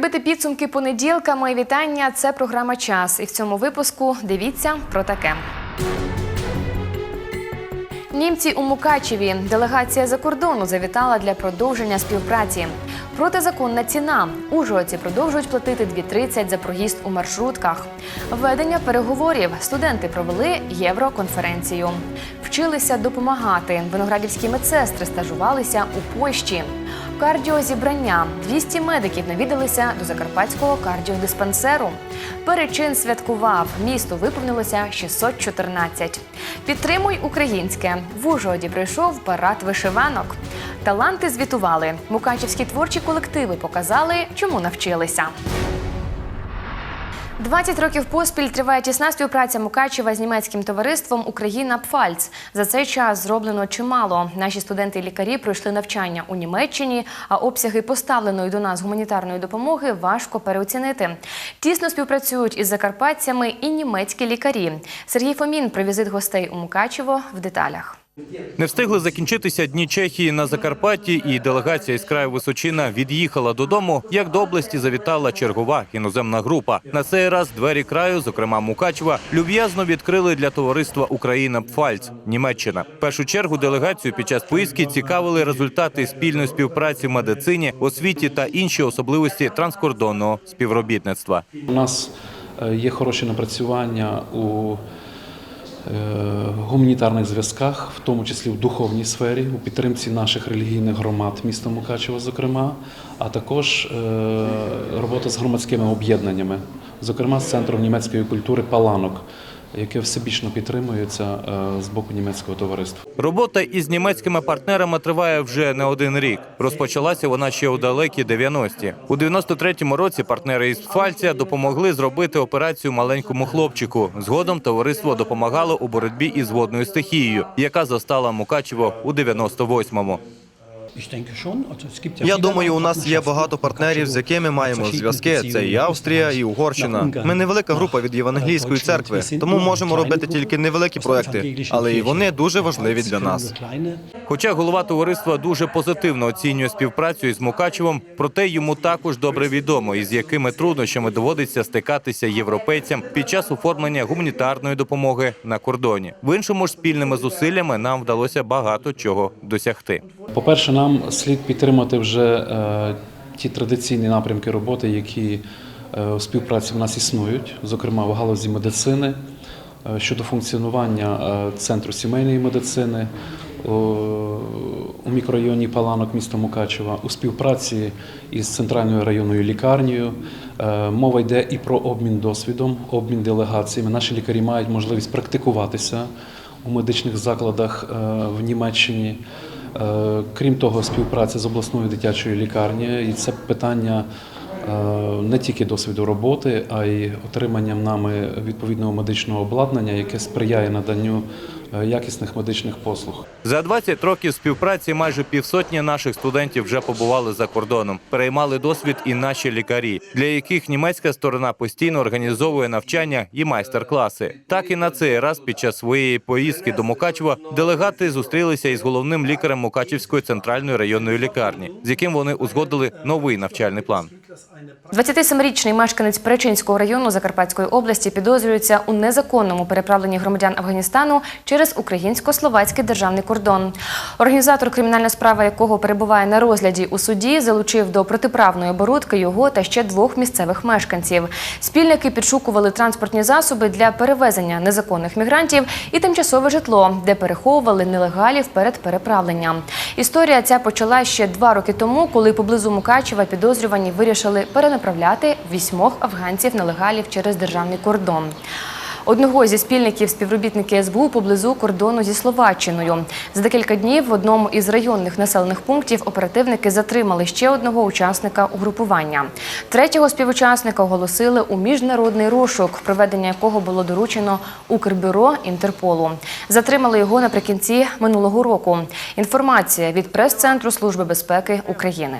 підбити підсумки понеділка. Мої вітання. Це програма Час. І в цьому випуску дивіться про таке. Німці у Мукачеві. Делегація за кордону завітала для продовження співпраці. Протизаконна ціна. Ужгородці продовжують платити 2,30 за проїзд у маршрутках. Ведення переговорів. Студенти провели євроконференцію. Вчилися допомагати. Виноградівські медсестри стажувалися у Польщі. Кардіозібрання. 200 медиків навідалися до Закарпатського кардіодиспансеру. Перечин святкував. Місту виповнилося 614. Підтримуй українське. В Ужгороді прийшов парад вишиванок. Таланти звітували. Мукачівські творчі колективи показали, чому навчилися. 20 років поспіль триває тісна співпраця Мукачева з німецьким товариством Україна Пфальц. За цей час зроблено чимало. Наші студенти і лікарі пройшли навчання у Німеччині, а обсяги поставленої до нас гуманітарної допомоги важко переоцінити. Тісно співпрацюють із закарпатцями і німецькі лікарі. Сергій Фомін про візит гостей у Мукачево в деталях. Не встигли закінчитися дні Чехії на Закарпатті, і делегація із краю Височина від'їхала додому. Як до області завітала чергова іноземна група. На цей раз двері краю, зокрема Мукачева, люб'язно відкрили для товариства Україна Пфальц, Німеччина. В першу чергу делегацію під час поїздки цікавили результати спільної співпраці в медицині, освіті та інші особливості транскордонного співробітництва. У нас е, є хороші напрацювання у гуманітарних зв'язках, в тому числі в духовній сфері, у підтримці наших релігійних громад міста Мукачева, зокрема, а також е, робота з громадськими об'єднаннями, зокрема з центром німецької культури Паланок, яке всебічно підтримується е, з боку німецького товариства. Робота із німецькими партнерами триває вже не один рік. Розпочалася вона ще у далекі 90-ті. У 93-му році партнери із Пфальця допомогли зробити операцію маленькому хлопчику. Згодом товариство допомагало у боротьбі із водною стихією, яка застала Мукачево у 98-му. Я думаю, у нас є багато партнерів, з якими маємо зв'язки. Це і Австрія, і Угорщина. Ми невелика група від Євангелійської церкви, тому можемо робити тільки невеликі проекти, але і вони дуже важливі для нас. Хоча голова товариства дуже позитивно оцінює співпрацю із Мукачевом, проте йому також добре відомо, із якими труднощами доводиться стикатися європейцям під час оформлення гуманітарної допомоги на кордоні. В іншому ж спільними зусиллями нам вдалося багато чого досягти. По-перше, нам слід підтримати вже е, ті традиційні напрямки роботи, які е, у співпраці в нас існують, зокрема в галузі медицини, е, щодо функціонування центру сімейної медицини у мікрорайоні Паланок міста Мукачева, у співпраці із центральною районною лікарнею. Мова йде і про обмін досвідом, обмін делегаціями. Наші лікарі мають можливість практикуватися у медичних закладах в Німеччині. Е, Крім того, співпраця з обласною дитячою лікарнею, і це питання е, не тільки досвіду роботи, а й отриманням нами відповідного медичного обладнання, яке сприяє наданню якісних медичних послуг. За 20 років співпраці майже півсотні наших студентів вже побували за кордоном. Переймали досвід і наші лікарі, для яких німецька сторона постійно організовує навчання і майстер-класи. Так і на цей раз під час своєї поїздки до Мукачева делегати зустрілися із головним лікарем Мукачевської центральної районної лікарні, з яким вони узгодили новий навчальний план. 27-річний мешканець Перечинського району Закарпатської області підозрюється у незаконному переправленні громадян Афганістану через українсько-словацький державний кордон. Організатор, кримінальна справа якого перебуває на розгляді у суді, залучив до протиправної оборудки його та ще двох місцевих мешканців. Спільники підшукували транспортні засоби для перевезення незаконних мігрантів і тимчасове житло, де переховували нелегалів перед переправленням. Історія ця почала ще два роки тому, коли поблизу Мукачева підозрювані вирішили перенаправляти вісьмох афганців-нелегалів через державний кордон. Одного зі спільників співробітники СБУ поблизу кордону зі Словаччиною. За декілька днів в одному із районних населених пунктів оперативники затримали ще одного учасника угрупування. Третього співучасника оголосили у міжнародний розшук, проведення якого було доручено Укрбюро Інтерполу. Затримали його наприкінці минулого року. Інформація від прес-центру Служби безпеки України.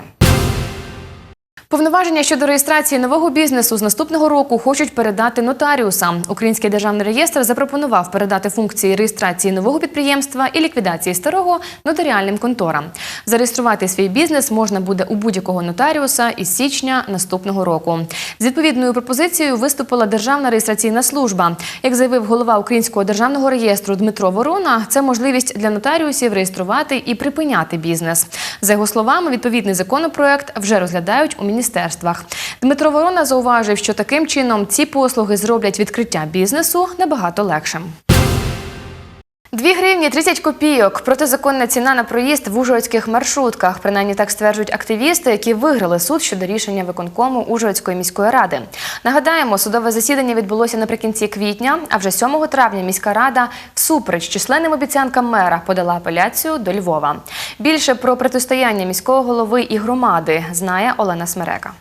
Повноваження щодо реєстрації нового бізнесу з наступного року хочуть передати нотаріусам. Український державний реєстр запропонував передати функції реєстрації нового підприємства і ліквідації старого нотаріальним конторам. Зареєструвати свій бізнес можна буде у будь-якого нотаріуса із січня наступного року. З відповідною пропозицією виступила Державна реєстраційна служба. Як заявив голова Українського державного реєстру Дмитро Ворона, це можливість для нотаріусів реєструвати і припиняти бізнес. За його словами, відповідний законопроект вже розглядають у міністерствах. Дмитро Ворона зауважив, що таким чином ці послуги зроблять відкриття бізнесу набагато легшим. 2 гривні 30 копійок. Протизаконна ціна на проїзд в ужгородських маршрутках. Принаймні так стверджують активісти, які виграли суд щодо рішення виконкому Ужгородської міської ради. Нагадаємо, судове засідання відбулося наприкінці квітня, а вже 7 травня міська рада всупереч численним обіцянкам мера подала апеляцію до Львова. Більше про протистояння міського голови і громади знає Олена Смерека.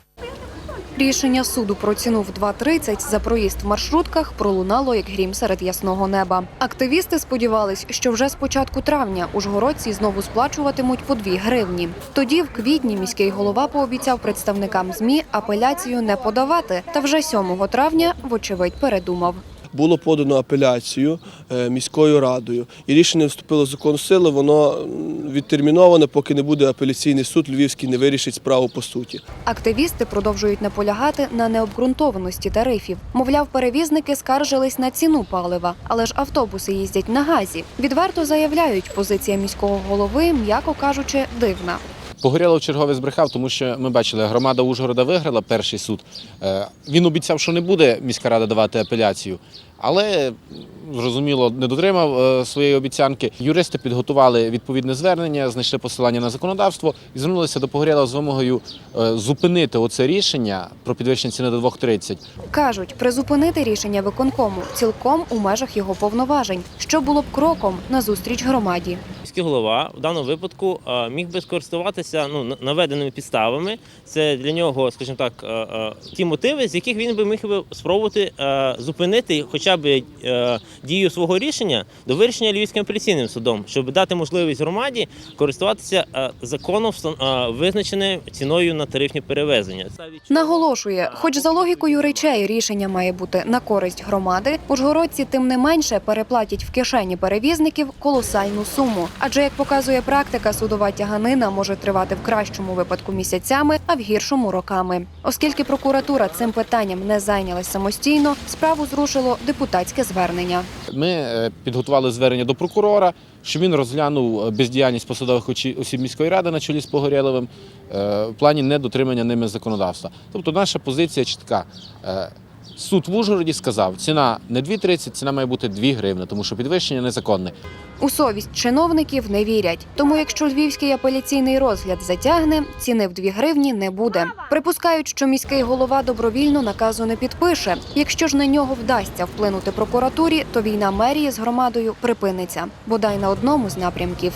Рішення суду про ціну в 2,30 за проїзд в маршрутках пролунало як грім серед ясного неба. Активісти сподівались, що вже з початку травня ужгородці знову сплачуватимуть по 2 гривні. Тоді, в квітні, міський голова пообіцяв представникам змі апеляцію не подавати. Та вже 7 травня, вочевидь, передумав. Було подано апеляцію е, міською радою, і рішення вступило в закон сили. Воно відтерміноване, поки не буде апеляційний суд Львівський не вирішить справу по суті. Активісти продовжують наполягати на необґрунтованості тарифів. Мовляв, перевізники скаржились на ціну палива, але ж автобуси їздять на газі. Відверто заявляють, позиція міського голови, м'яко кажучи, дивна. Погорєлов чергове збрехав, тому що ми бачили, громада Ужгорода виграла перший суд. Е, Він обіцяв, що не буде міська рада давати апеляцію, але зрозуміло не дотримав е, своєї обіцянки. Юристи підготували відповідне звернення, знайшли посилання на законодавство і звернулися до Погорєлова з вимогою е, зупинити оце рішення про підвищення ціни до 2,30. Кажуть, призупинити рішення виконкому цілком у межах його повноважень, що було б кроком назустріч громаді. Міський голова в даному випадку е, міг би скористуватися ну, наведеними підставами. Це для нього, скажімо так, е, е, ті мотиви, з яких він би міг би спробувати зупинити хоча б дію свого рішення до вирішення Львівським апеляційним судом, щоб дати можливість громаді користуватися законом визначеною ціною на тарифні перевезення. Наголошує, хоч за логікою речей рішення має бути на користь громади, ужгородці тим не менше переплатять в кишені перевізників колосальну суму. Адже як показує практика, судова тяганина може тривати в кращому випадку місяцями, а в гіршому роками. Оскільки прокуратура цим питанням не зайнялась самостійно, справу зрушило депутатське звернення. Ми е, підготували звернення до прокурора, щоб він розглянув е, бездіяльність посадових осіб міської ради на чолі з Погорєловим е, в плані недотримання ними законодавства. Тобто наша позиція чітка. Суд в Ужгороді сказав, ціна не 2,30, ціна має бути 2 гривни, тому що підвищення незаконне. У совість чиновників не вірять. Тому, якщо львівський апеляційний розгляд затягне, ціни в 2 гривні не буде. Припускають, що міський голова добровільно наказу не підпише. Якщо ж на нього вдасться вплинути прокуратурі, то війна мерії з громадою припиниться, бодай на одному з напрямків.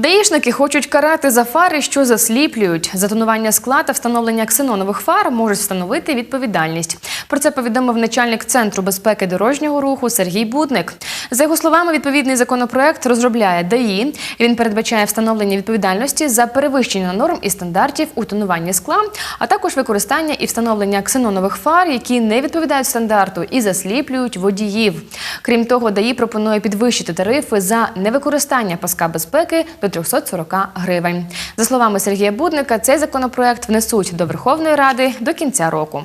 Даїшники хочуть карати за фари, що засліплюють. За тонування скла та встановлення ксенонових фар можуть встановити відповідальність. Про це повідомив начальник центру безпеки дорожнього руху Сергій Будник. За його словами, відповідний законопроект розробляє ДАІ. Він передбачає встановлення відповідальності за перевищення норм і стандартів у тонуванні скла, а також використання і встановлення ксенонових фар, які не відповідають стандарту і засліплюють водіїв. Крім того, ДАІ пропонує підвищити тарифи за невикористання паска безпеки до 340 гривень. За словами Сергія Будника, цей законопроект внесуть до Верховної Ради до кінця року.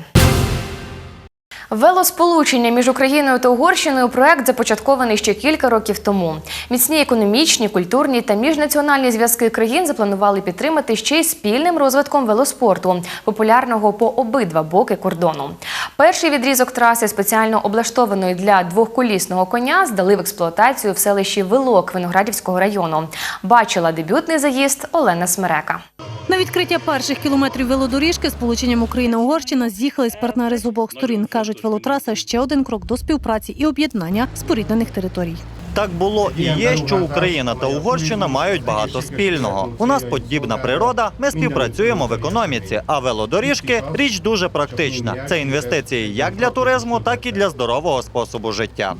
Велосполучення між Україною та Угорщиною проект започаткований ще кілька років тому. Міцні економічні, культурні та міжнаціональні зв'язки країн запланували підтримати ще й спільним розвитком велоспорту, популярного по обидва боки кордону. Перший відрізок траси, спеціально облаштованої для двохколісного коня, здали в експлуатацію в селищі Вилок Виноградівського району. Бачила дебютний заїзд Олена Смерека. На відкриття перших кілометрів велодоріжки з полученням Україна-Угорщина з'їхались партнери з обох сторін. кажуть, велотраса ще один крок до співпраці і об'єднання споріднених територій. Так було і є, що Україна та Угорщина мають багато спільного. У нас подібна природа, ми співпрацюємо в економіці, а велодоріжки річ дуже практична. Це інвестиції як для туризму, так і для здорового способу життя.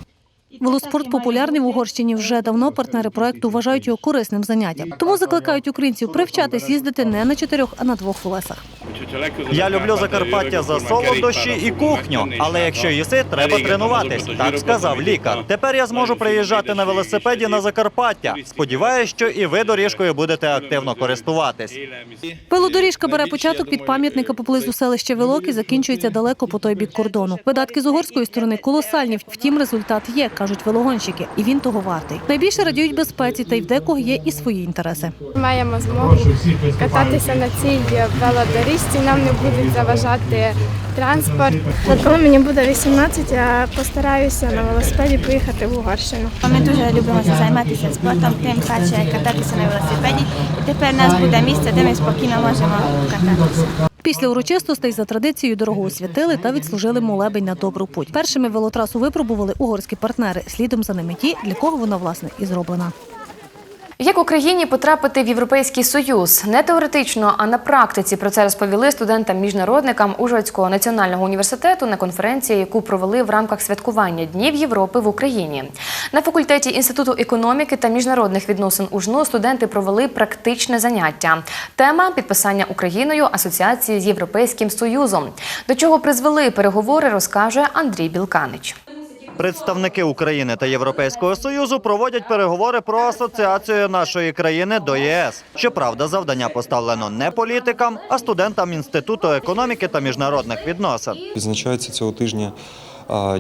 Велоспорт популярний в Угорщині вже давно. Партнери проекту вважають його корисним заняттям. Тому закликають українців привчатись їздити не на чотирьох, а на двох колесах. Я люблю Закарпаття за солодощі і кухню, але якщо їси, треба тренуватись. Так сказав лікар. Тепер я зможу приїжджати на велосипеді на Закарпаття. Сподіваюсь, що і ви доріжкою будете активно користуватись. Велодоріжка бере початок від пам'ятника поблизу селища Велок і закінчується далеко по той бік кордону. Видатки з угорської сторони колосальні. Втім, результат є, кажуть велогонщики, і він того вартий. Найбільше радіють безпеці, та й в декого є і свої інтереси. Маємо змогу кататися на цій велодоріжці, нам не буде заважати транспорт. Коли мені буде 18, я постараюся на велосипеді поїхати в Угорщину. Ми дуже любимо займатися спортом, тим паче кататися на велосипеді. І тепер у нас буде місце, де ми спокійно можемо кататися. Після урочистостей за традицією дорогу освятили та відслужили молебень на добру путь. Першими велотрасу випробували угорські партнери. Слідом за ними ті, для кого вона власне і зроблена. Як Україні потрапити в Європейський Союз? Не теоретично, а на практиці про це розповіли студентам-міжнародникам Ужгородського національного університету на конференції, яку провели в рамках святкування Днів Європи в Україні. На факультеті Інституту економіки та міжнародних відносин УЖНУ студенти провели практичне заняття. Тема підписання Україною асоціації з Європейським Союзом. До чого призвели переговори, розкаже Андрій Білканич. Представники України та Європейського союзу проводять переговори про асоціацію нашої країни до ЄС. Щоправда, завдання поставлено не політикам, а студентам інституту економіки та міжнародних відносин. Відзначається цього тижня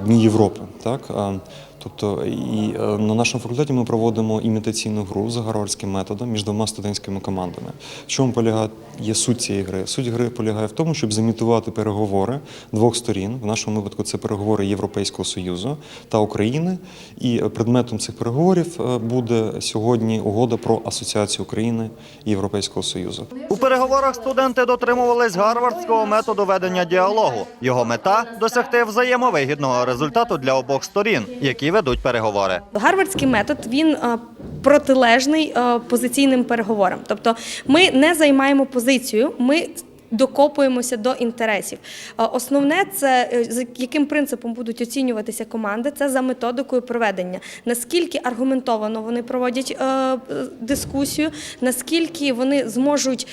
Дні Європи. Так? Тобто і е, на нашому факультеті ми проводимо імітаційну гру за гарвардським методом між двома студентськими командами. В чому полягає є суть цієї гри? Суть гри полягає в тому, щоб зімітувати переговори двох сторін. В нашому випадку це переговори Європейського Союзу та України. І е, предметом цих переговорів е, буде сьогодні угода про асоціацію України і Європейського Союзу. У переговорах студенти дотримувались гарвардського методу ведення діалогу. Його мета досягти взаємовигідного результату для обох сторін, які ведуть переговори. Гарвардський метод він е, протилежний е, позиційним переговорам. Тобто ми не займаємо позицію, ми докопуємося до інтересів. Е, Основне це е, за яким принципом будуть оцінюватися команди, це за методикою проведення. Наскільки аргументовано вони проводять е, дискусію, наскільки вони зможуть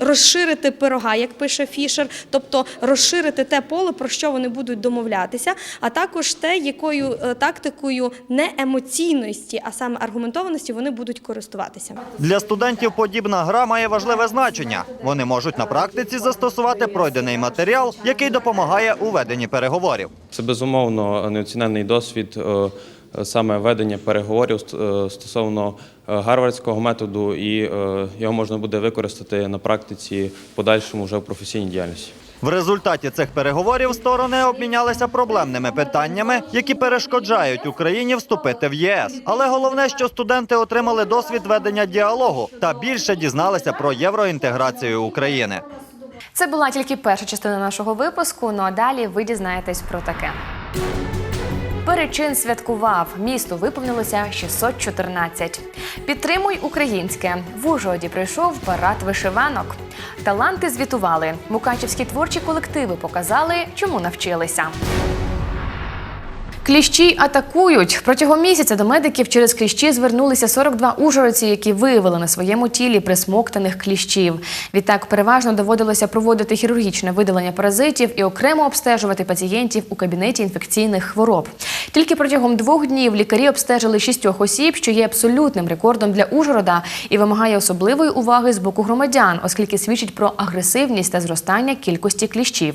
розширити пирога, як пише Фішер, тобто розширити те поле, про що вони будуть домовлятися, а також те, якою тактикою не емоційності, а саме аргументованості вони будуть користуватися. Для студентів подібна гра має важливе значення. Вони можуть на практиці застосувати пройдений матеріал, який допомагає у веденні переговорів. Це безумовно неоцінений досвід е, саме ведення переговорів е, стосовно е, гарвардського методу, і його можна буде використати на практиці подальшому вже в професійній діяльності. В результаті цих переговорів сторони обмінялися проблемними питаннями, які перешкоджають Україні вступити в ЄС. Але головне, що студенти отримали досвід ведення діалогу та більше дізналися про євроінтеграцію України. Це була тільки перша частина нашого випуску. Ну а далі ви дізнаєтесь про таке. Перечин святкував. Місту виповнилося 614. Підтримуй українське. В Ужгороді прийшов парад вишиванок. Таланти звітували. Мукачівські творчі колективи показали, чому навчилися. Кліщі атакують. Протягом місяця до медиків через кліщі звернулися 42 ужгородці, які виявили на своєму тілі присмоктаних кліщів. Відтак переважно доводилося проводити хірургічне видалення паразитів і окремо обстежувати пацієнтів у кабінеті інфекційних хвороб. Тільки протягом двох днів лікарі обстежили шістьох осіб, що є абсолютним рекордом для Ужгорода і вимагає особливої уваги з боку громадян, оскільки свідчить про агресивність та зростання кількості кліщів.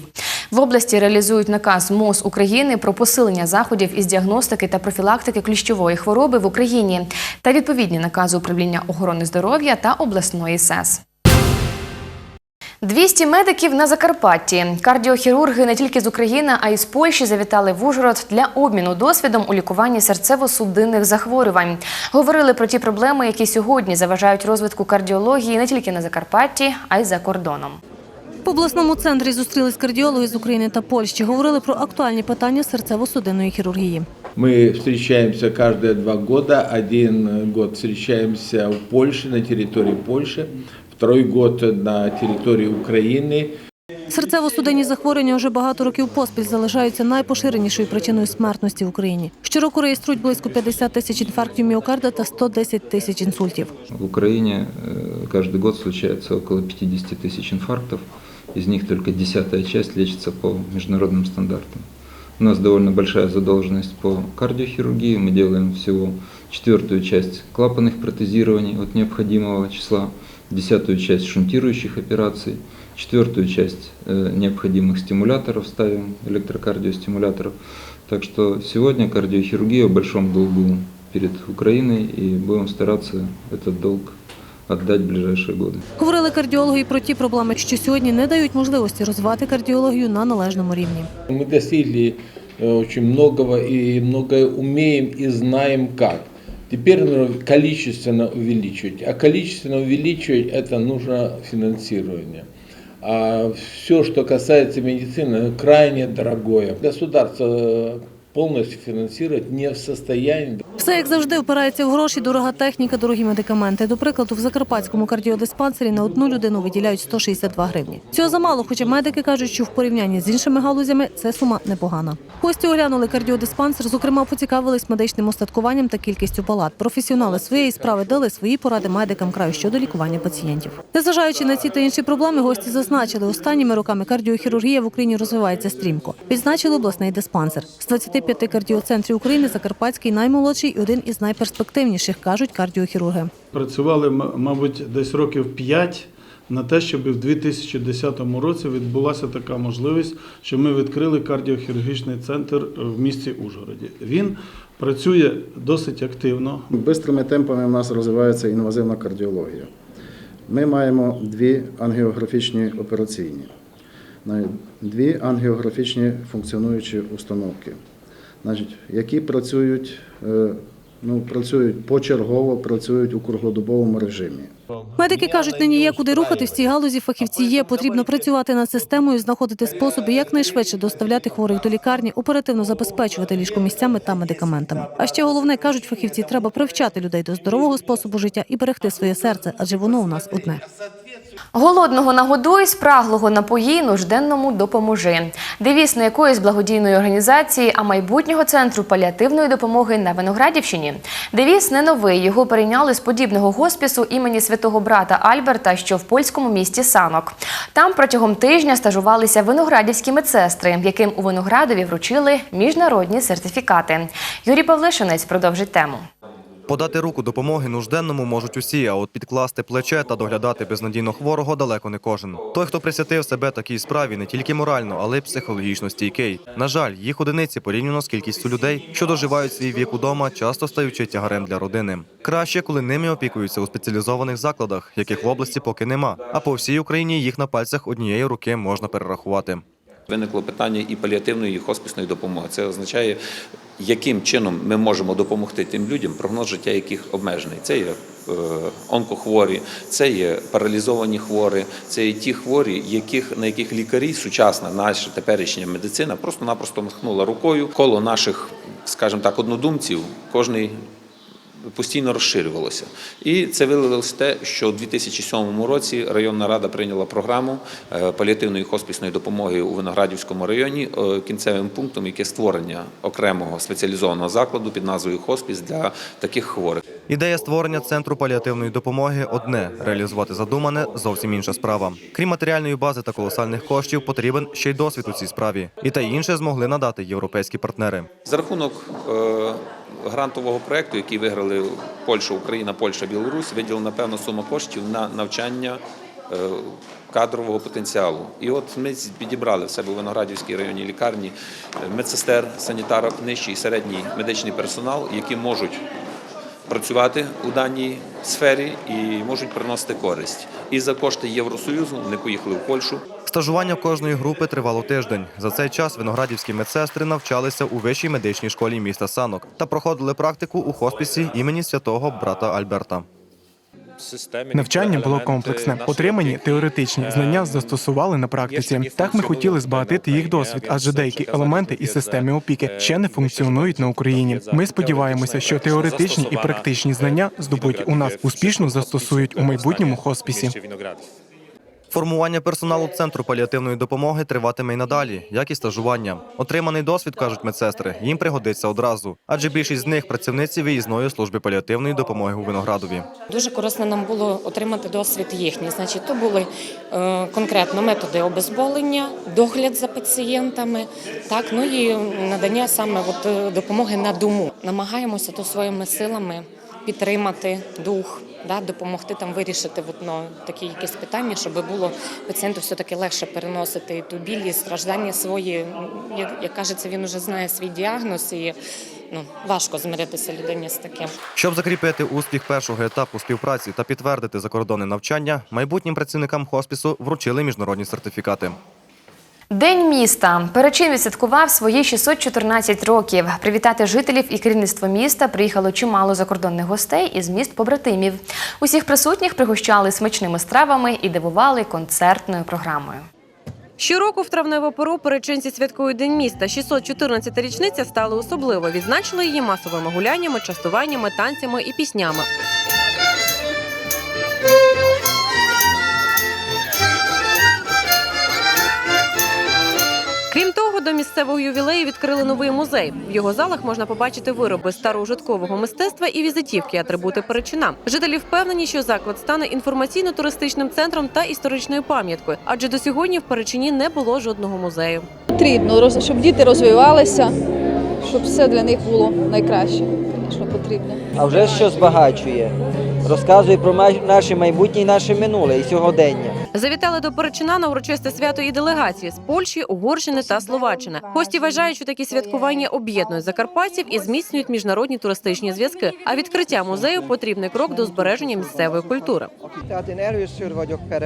В області реалізують наказ МОЗ України про посилення заходів із діагностики та профілактики кліщової хвороби в Україні та відповідні накази управління охорони здоров'я та обласної СЕС. 200 медиків на Закарпатті. Кардіохірурги не тільки з України, а й з Польщі завітали в Ужгород для обміну досвідом у лікуванні серцево-судинних захворювань. Говорили про ті проблеми, які сьогодні заважають розвитку кардіології не тільки на Закарпатті, а й за кордоном. В обласному центрі зустрілись кардіологи з України та Польщі. Говорили про актуальні питання серцево-судинної хірургії. Мы встречаемся каждые два года. Один год встречаемся в Польше, на территории Польши, второй год на территории Украины. Серцево-судинні захворювання вже багато років поспіль залишаються найпоширенішою причиною смертності в Україні. Щороку реєструють близько 50 тисяч інфарктів міокарда та 110 тисяч інсультів. В Украине э, каждый год случается около 50 тысяч инфарктов, Из них только десятая часть лечится по международным стандартам. У нас довольно большая задолженность по кардиохирургии, мы делаем всего четвертую часть клапанных протезирований от необходимого числа, десятую часть шунтирующих операций, четвертую часть э, необходимых стимуляторов ставим, электрокардиостимуляторов. Так что сегодня кардиохирургия в большом долгу перед Украиной и будем стараться этот долг отдать в ближайшие годы. Говорили кардіологи і про ті проблеми, що сьогодні не дають можливості розвивати кардіологію на належному рівні. Мы достигли э, очень многого и многое умеем и знаем как. Теперь нужно количественно увеличивать. А количественно увеличивать это нужно финансирование. А все, что касается медицины, крайне дорогое. Государство э, полностью финансировать не в состоянии. все як завжди впирається в гроші, дорога техніка, дорогі медикаменти. До прикладу, в закарпатському кардіодиспансері на одну людину виділяють 162 гривні. Цього замало, хоча медики кажуть, що в порівнянні з іншими галузями це сума непогана. Гості оглянули кардіодиспансер, зокрема, поцікавились медичним устаткуванням та кількістю палат. Професіонали своєї справи дали свої поради медикам краю щодо лікування пацієнтів. Незважаючи на ці та інші проблеми, гості зазначили, останніми роками кардіохірургія в Україні розвивається стрімко. Відзначили обласний диспансер. З 25 кардіоцентрів України Закарпатський наймолодший і один із найперспективніших, кажуть кардіохірурги. Працювали, мабуть, десь років 5 на те, щоб в 2010 році відбулася така можливість, що ми відкрили кардіохірургічний центр в місті Ужгороді. Він працює досить активно. Бистрими темпами в нас розвивається інвазивна кардіологія. Ми маємо дві ангіографічні операційні, дві ангіографічні функціонуючі установки, значить, які працюють, е, ну, працюють почергово, працюють у круглодобовому режимі. Медики кажуть, нині є куди рухати в цій галузі. Фахівці є. Потрібно працювати над системою, знаходити способи якнайшвидше доставляти хворих до лікарні, оперативно забезпечувати ліжкомісцями та медикаментами. А ще головне кажуть фахівці, треба привчати людей до здорового способу життя і берегти своє серце, адже воно у нас одне. Голодного нагодуй, спраглого напої, нужденному допоможи. Девіз не якоїсь благодійної організації, а майбутнього центру паліативної допомоги на Виноградівщині. Девіз не новий. Його перейняли з подібного госпісу імені святого брата Альберта, що в польському місті Санок. Там протягом тижня стажувалися виноградівські медсестри, яким у Виноградові вручили міжнародні сертифікати. Юрій Павлишинець продовжить тему. Подати руку допомоги нужденному можуть усі, а от підкласти плече та доглядати безнадійно хворого далеко не кожен. Той, хто присвятив себе такій справі, не тільки морально, але й психологічно стійкий. На жаль, їх одиниці порівняно з кількістю людей, що доживають свій вік удома, часто стаючи тягарем для родини. Краще, коли ними опікуються у спеціалізованих закладах, яких в області поки нема. А по всій Україні їх на пальцях однієї руки можна перерахувати. Виникло питання і паліативної, і хосписної допомоги. Це означає, яким чином ми можемо допомогти тим людям, прогноз життя яких обмежений. Це є е, онкохворі, це є паралізовані хворі, це є ті хворі, яких, на яких лікарі, сучасна наша теперішня медицина просто-напросто махнула рукою. Коло наших, скажімо так, однодумців, кожний постійно розширювалося. І це вилилось те, що у 2007 році районна рада прийняла програму е, паліативної хоспісної допомоги у Виноградівському районі е, кінцевим пунктом, яке створення окремого спеціалізованого закладу під назвою хоспіс для таких хворих. Ідея створення центру паліативної допомоги одне реалізувати задумане зовсім інша справа. Крім матеріальної бази та колосальних коштів, потрібен ще й досвід у цій справі. І те інше змогли надати європейські партнери. За рахунок е, грантового проєкту, який виграли Польща, Україна, Польща, Білорусь, виділена певна сума коштів на навчання е, кадрового потенціалу. І от ми підібрали в себе у Виноградівській районній лікарні е, медсестер, санітарок, нижчий і середній медичний персонал, які можуть працювати у даній сфері і можуть приносити користь. І за кошти Євросоюзу вони поїхали в Польщу. Стажування кожної групи тривало тиждень. За цей час виноградівські медсестри навчалися у вищій медичній школі міста Санок та проходили практику у хоспісі імені святого брата Альберта. Навчання було комплексне. Отримані теоретичні знання застосували на практиці. Так ми хотіли збагатити їх досвід, адже деякі елементи і системи опіки ще не функціонують на Україні. Ми сподіваємося, що теоретичні і практичні знання, здобуті у нас, успішно застосують у майбутньому хоспісі. Формування персоналу центру паліативної допомоги триватиме й надалі, як і стажування. Отриманий досвід, кажуть медсестри, їм пригодиться одразу, адже більшість з них працівниці виїзної служби паліативної допомоги у Виноградові. Дуже корисно нам було отримати досвід їхній. Значить, то були е, конкретно методи обезболення, догляд за пацієнтами, так ну і надання саме от, е, допомоги на дому. Намагаємося то своїми силами підтримати дух, да, допомогти там вирішити ну, такі якісь питання, щоб було пацієнту все таки легше переносити ту біль і страждання свої. Як, як кажеться, він вже знає свій діагноз і ну важко змиритися людині з таким. Щоб закріпити успіх першого етапу співпраці та підтвердити закордонне навчання, майбутнім працівникам хоспісу вручили міжнародні сертифікати. День міста. Перечин відсвяткував свої 614 років. Привітати жителів і керівництво міста приїхало чимало закордонних гостей із міст побратимів. Усіх присутніх пригощали смачними стравами і дивували концертною програмою. Щороку в травневу пору перечинці святкують День міста. 614 річниця стала особливо. Відзначили її масовими гуляннями, частуваннями, танцями і піснями. До місцевого ювілею відкрили новий музей. В його залах можна побачити вироби староужиткового мистецтва і візитівки, атрибути Перечина. Жителі впевнені, що заклад стане інформаційно-туристичним центром та історичною пам'яткою, адже до сьогодні в Перечині не було жодного музею. Потрібно, роз- щоб діти розвивалися, щоб все для них було найкраще, що потрібно. а вже що збагачує. Розказує про наше майбутнє і наше минуле і сьогодення. Завітали до Перечина на урочисте свято і делегації з Польщі, Угорщини та Словаччини. Гості вважають, що такі святкування об'єднують закарпатців і зміцнюють міжнародні туристичні зв'язки. А відкриття музею потрібний крок до збереження місцевої культури.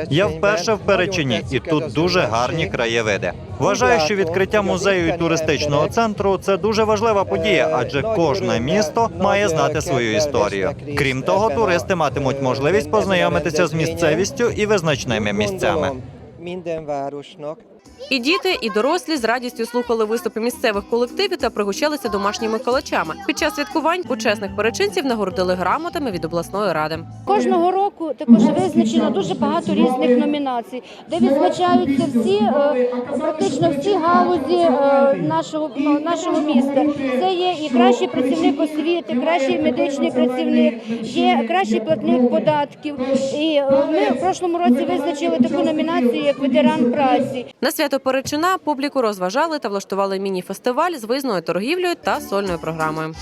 Я вперше в Перечині, і тут дуже гарні краєвиди. Вважаю, що відкриття музею і туристичного центру це дуже важлива подія, адже кожне місто має знати свою історію. Крім того, туристи матимуть можливість познайомитися з місцевістю і визначними mész Gondolom, minden városnak І діти, і дорослі з радістю слухали виступи місцевих колективів та пригощалися домашніми калачами. Під час святкувань почесних перечинців нагородили грамотами від обласної ради. Кожного року також визначено дуже багато різних номінацій, де відзначаються всі е, практично всі галузі е, нашого ну, нашого міста. Це є і кращий працівник освіти, кращий медичний працівник, є кращий платник податків. І е, ми в прошлому році визначили таку номінацію як ветеран праці. На свято Перечина публіку розважали та влаштували міні-фестиваль з визною торгівлею та сольною програмою.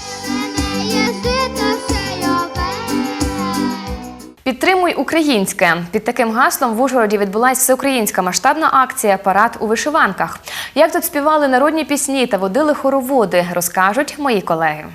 Підтримуй українське. Під таким гаслом в Ужгороді відбулася всеукраїнська масштабна акція Парад у вишиванках. Як тут співали народні пісні та водили хороводи, розкажуть мої колеги.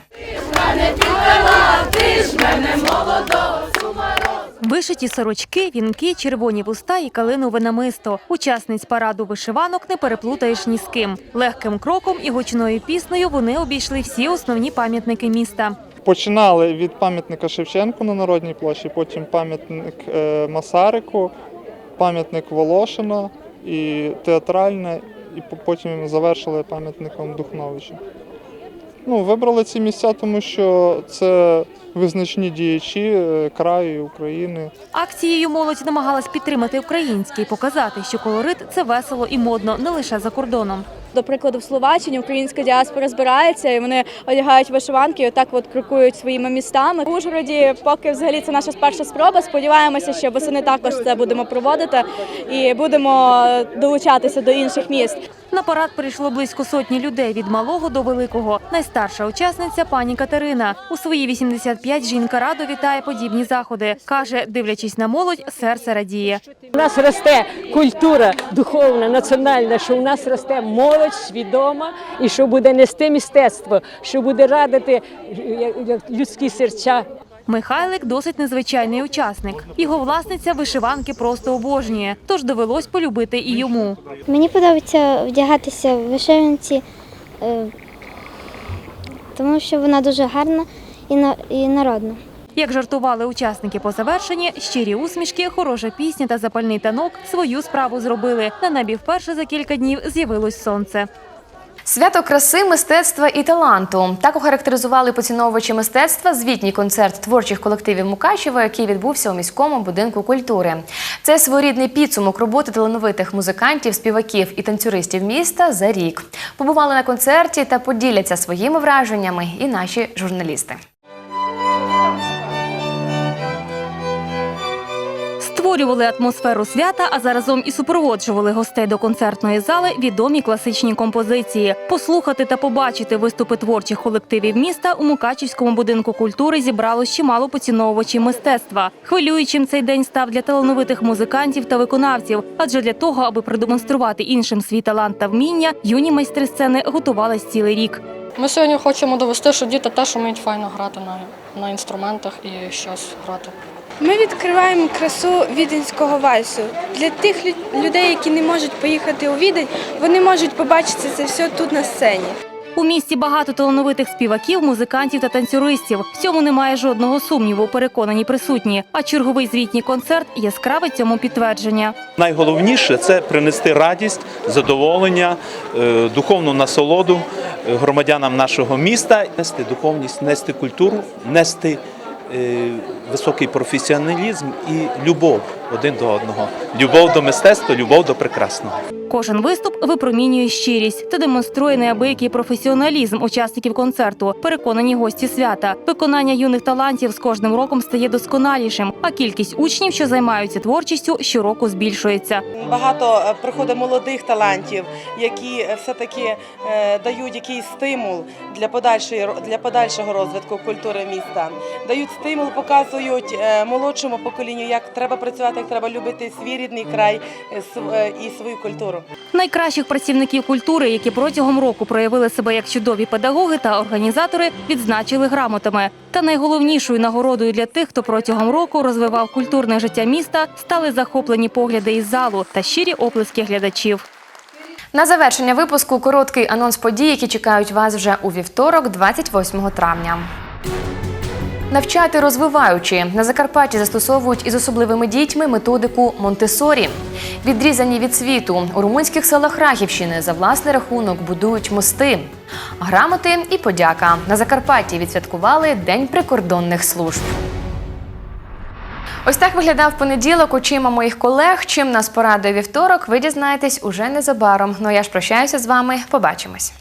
Вишиті сорочки, вінки, червоні вуста і калинове намисто. Учасниць параду вишиванок не переплутаєш ні з ким. Легким кроком і гучною піснею вони обійшли всі основні пам'ятники міста. Починали від пам'ятника Шевченку на Народній площі, потім пам'ятник е, Масарику, пам'ятник Волошина і театральне, і потім завершили пам'ятником Духновича. Ну, вибрали ці місця, тому що це визначні діячі е, краю України. Акцією молодь намагалась підтримати українське і показати, що колорит це весело і модно не лише за кордоном. До прикладу, в Словаччині українська діаспора збирається і вони одягають вишиванки, і отак от крокують своїми містами. В Ужгороді, поки взагалі це наша перша спроба. Сподіваємося, що восени також це будемо проводити і будемо долучатися до інших міст. На парад прийшло близько сотні людей від малого до великого. Найстарша учасниця пані Катерина. У свої 85 жінка радо вітає подібні заходи. Каже, дивлячись на молодь, серце радіє. У нас росте культура духовна, національна, що у нас росте молодь свідома і що буде нести мистецтво, що буде радити е, е, людські серця. Михайлик досить незвичайний учасник. Його власниця вишиванки просто обожнює, тож довелось полюбити і йому. Мені подобається вдягатися в вишиванці, е, тому що вона дуже гарна і народна. Як жартували учасники по завершенні, щирі усмішки, хороша пісня та запальний танок свою справу зробили. На небі вперше за кілька днів з'явилось сонце. Свято краси, мистецтва і таланту. Так охарактеризували поціновувачі мистецтва звітній концерт творчих колективів Мукачева, який відбувся у міському будинку культури. Це своєрідний підсумок роботи талановитих музикантів, співаків і танцюристів міста за рік. Побували на концерті та поділяться своїми враженнями і наші журналісти. Створювали атмосферу свята, а заразом і супроводжували гостей до концертної зали відомі класичні композиції. Послухати та побачити виступи творчих колективів міста у Мукачівському будинку культури зібралось чимало поціновувачів мистецтва. Хвилюючим цей день став для талановитих музикантів та виконавців, адже для того, аби продемонструвати іншим свій талант та вміння, юні майстри сцени готувались цілий рік. Ми сьогодні хочемо довести, що діти теж вміють файно грати на, на інструментах і щось грати. Ми відкриваємо красу віденського вальсу. Для тих лю- людей, які не можуть поїхати у Відень, вони можуть побачити це все тут на сцені. У місті багато талановитих співаків, музикантів та танцюристів. В цьому немає жодного сумніву, переконані присутні. А черговий звітній концерт яскраве цьому підтвердження. Найголовніше це принести радість, задоволення, е, духовну насолоду е, громадянам нашого міста, нести духовність, нести культуру, нести е, високий професіоналізм і любов один до одного. Любов до мистецтва, любов до прекрасного. Кожен виступ випромінює щирість та демонструє неабиякий професіоналізм учасників концерту. Переконані гості свята. Виконання юних талантів з кожним роком стає досконалішим, а кількість учнів, що займаються творчістю, щороку збільшується. Багато е, приходить молодих талантів, які е, все-таки е, дають якийсь стимул для подальшої ро- для подальшого розвитку культури міста. Дають стимул, показують е, молодшому поколінню, як треба працювати, як треба любити свій рідний край е, е, і свою культуру. Найкращих працівників культури, які протягом року проявили себе як чудові педагоги та організатори, відзначили грамотами. Та найголовнішою нагородою для тих, хто протягом року розвивав культурне життя міста, стали захоплені погляди із залу та щирі оплески глядачів. На завершення випуску короткий анонс подій, які чекають вас вже у вівторок, 28 травня. Навчати розвиваючи на Закарпатті застосовують із особливими дітьми методику Монтесорі. Відрізані від світу у румунських селах Рахівщини за власний рахунок будують мости. Грамоти і подяка на Закарпатті відсвяткували День прикордонних служб. Ось так виглядав понеділок очима моїх колег. Чим нас порадує вівторок, ви дізнаєтесь уже незабаром. Ну а я ж прощаюся з вами. Побачимось.